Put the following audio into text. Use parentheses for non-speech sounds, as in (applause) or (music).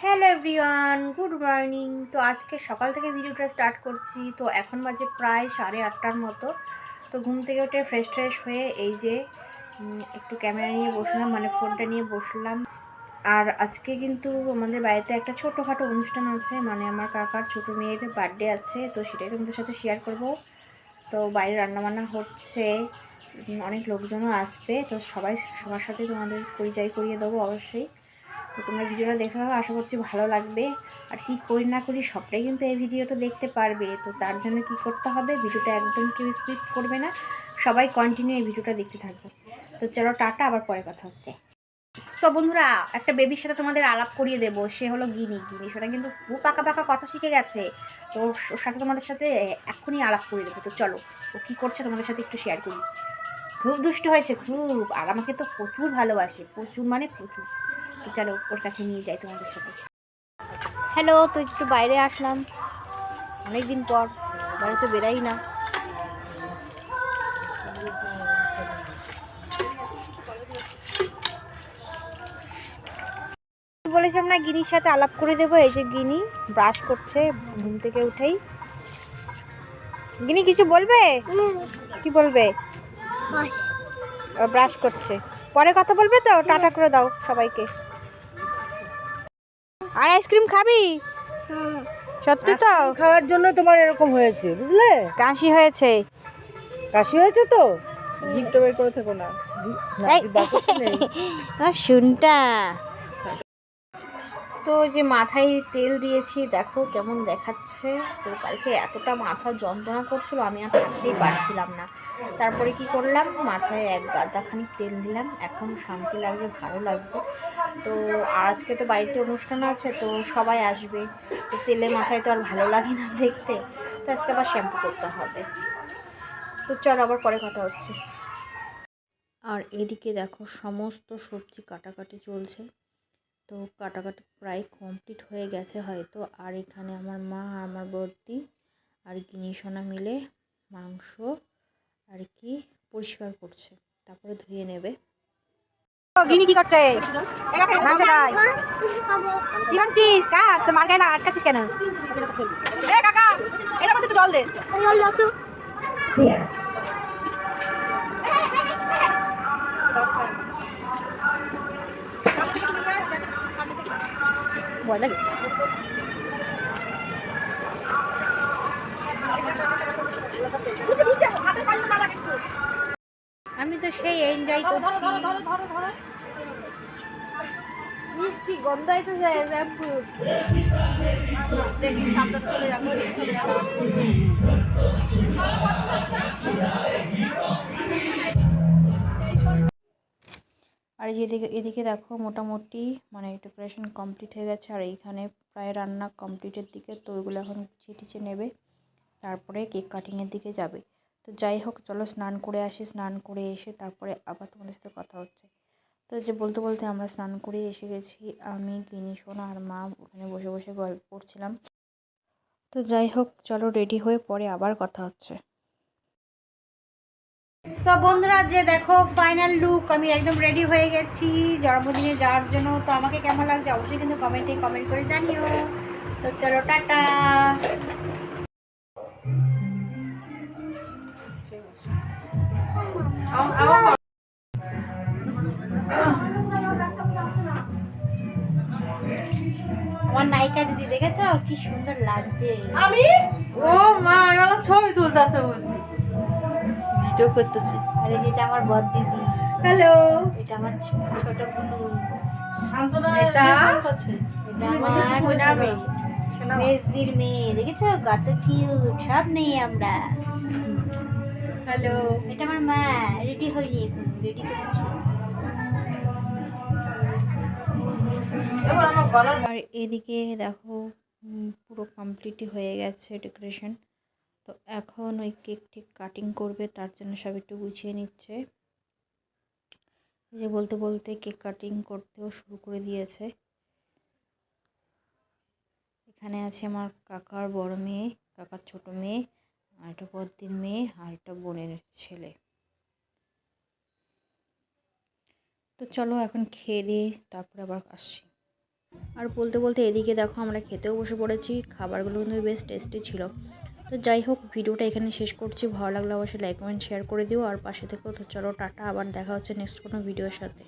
Hello everyone, good morning. তো আজকে সকাল থেকে ভিডিওটা স্টার্ট করছি। তো এখন বাজে প্রায় সাড়ে আটটার মতো। তো ঘুম থেকে উঠে ফ্রেশ ট্রেশ হয়ে এই যে একটু ক্যামেরা নিয়ে বসলাম মানে ফোনটা নিয়ে বসলাম। আর আজকে কিন্তু আমাদের বাড়িতে একটা ছোটোখাটো অনুষ্ঠান আছে। মানে আমার কাকার ছোটো মেয়ের বার্থডে আছে। তো সেটাই তোমাদের সাথে শেয়ার করব। তো বাইরে রান্নাবান্না হচ্ছে। অনেক লোকজনও আসবে। তো সবাই সবার সাথে তোমাদের পরিচয় করিয়ে দেবো অবশ্যই। তো তোমরা ভিডিওটা দেখে নাও, আশা করছি ভালো লাগবে। আর কি করি না করি সবটাই কিন্তু এই ভিডিওটা দেখতে পারবে। তো তার জন্য কি করতে হবে ভিডিওটা একদম কেউ স্কিপ করবে না। সবাই কন্টিনিউ এই ভিডিওটা দেখতে থাকবে তো চলো টাটা আবার পরে কথা হচ্ছে। তো বন্ধুরা একটা বেবির সাথে তোমাদের আলাপ করিয়ে দেবো। সে হলো গিনি। গিনি সেটা কিন্তু খুব পাকা পাকা কথা শিখে গেছে। তো ওর সাথে তোমাদের সাথে এখনই আলাপ করিয়ে দেবো। তো চলো ও কী করছে তোমাদের সাথে একটু শেয়ার করি। খুব দুষ্ট হয়েছে খুব। আর আমাকে তো প্রচুর ভালোবাসে। প্রচুর মানে প্রচুর। তো চলো ওর কাছে নিয়ে যাই তোমাদের সাথে। হ্যালো তো একটু বাইরে আসলাম। অনেক দিন পর বাইরে তো বেরাই না। বলেছিলাম না গিনির সাথে আলাপ করে দেবো। এই যে গিনি ব্রাশ করছে ঘুম থেকে উঠেই। গিনি কিছু বলবে? কি বলবে? ব্রাশ করছে। পরে কথা বলবে তো? টাটা করে দাও সবাইকে। আর আইসক্রিম খাবি? সত্যি তো। খাওয়ার জন্য তোমার এরকম হয়েছে বুঝলে? কাশি হয়েছে। কাশি হয়েছে তো? জিভটা বের করে থেকো না। (laughs) শুনটা। তো যে মাথায় তেল দিয়েছি দেখো কেমন দেখাচ্ছে। তো কালকে এতটা মাথা যন্ত্রণা করছিল আমি আর থাকতেই পারছিলাম না। তারপরে কি করলাম? মাথায় এক গাদাখানি তেল দিলাম। এখন শান্তি লাগছে, ভালো লাগছে। তো আজকে তো বাড়িতে অনুষ্ঠান আছে, তো সবাই আসবে। তো তেলে মাথায় তো আর ভালো লাগে না দেখতে। তো আজকে আবার শ্যাম্পু করতে হবে। তো চল, আবার পরে কথা হচ্ছে। আর এদিকে দেখো, সমস্ত সবজি কাটাকাটি চলছে। তো কাটাকাটি প্রায় কমপ্লিট হয়ে গেছে হয়তো। আর এখানে আমার মা, আমার বর্দি আর গিনিসোনা মিলে মাংস আর কি পরিষ্কার করছে তারপরে ধুয়ে নেবে। গিনি কি করছে? মাংস খায়। কি করছিস কাক মার গায়ে আটকাচ্ছিস কেন? এ কাকা এটার মধ্যে জল দে। ভয় লাগে আমি তো সেই এনজয় করছি। মিষ্টি গন্ধ শ্যাম্পু। দেখি সামনে চলে যাব চলে যাব। আর এই যে এদিকে এদিকে দেখো মোটামুটি মানে ডেকোরেশন কমপ্লিট হয়ে গেছে আর এইখানে প্রায় রান্না কমপ্লিটের দিকে তো ওইগুলো এখন টিছিয়ে নেবে। তারপরে কেক কাটিংয়ের দিকে যাবে। তো যাই হোক, চলো স্নান করে আসি, স্নান করে এসে তারপরে আবার তোমাদের সাথে কথা হচ্ছে। তো যে বলতে বলতে আমরা স্নান করে এসে গেছি, আমি, গিনি, সোনা আর মা ওখানে বসে বসে গল্প করছিলাম। তো যাই হোক, চলো রেডি হয়ে পরে আবার কথা হচ্ছে। সব বন্ধুরা, যে দেখো, ফাইনাল লুক, আমি একদম রেডি হয়ে গেছি জন্মদিনে যাওয়ার জন্য। তো আমাকে কেমন লাগছে অবশ্যই কিন্তু কমেন্টে কমেন্ট করে জানিও। তো চলো, টাটা। আমার নায়িকা দিদি দেখেছ? কি সুন্দর লাগছে। আমি? ও মা আমার ছবি তুলতেছে বলছি। ভিডিও করতেছি। আরে যেটা আমার বদ দিদি। হ্যালো এটা আমার ছোট বুনু। এটা এটা আমার মেজদির মেয়ে দেখেছ? কত কিউট সব নেই আমরা। হ্যালো। এটা আমার মা, রেডি হয়নি রেডি আর এদিকে দেখো পুরো কমপ্লিটই হয়ে গেছে ডেকোরেশন তো এখন ওই কেক টেক কাটিং করবে, তার জন্য সব একটু গুছিয়ে নিচ্ছে। যে বলতে বলতে কেক কাটিং করতেও শুরু করে দিয়েছে। এখানে আছে আমার কাকার বড় মেয়ে, কাকার ছোট মেয়ে। আর একটা বদ্দির মেয়ে আর একটা বোনের ছেলে। তো চলো এখন খেয়ে দিয়ে তারপরে আবার আসছি। আর বলতে বলতে এদিকে দেখো আমরা খেতেও বসে পড়েছি, খাবারগুলো কিন্তু বেশ টেস্টি ছিল। তো যাই হোক, ভিডিওটা এখানে শেষ করছি। ভালো লাগলে অবশ্যই লাইক কমেন্ট শেয়ার করে দিও। আর পাশে থেকেও তো চলো, টাটা। আবার দেখা হচ্ছে নেক্সট কোনো ভিডিওর সাথে।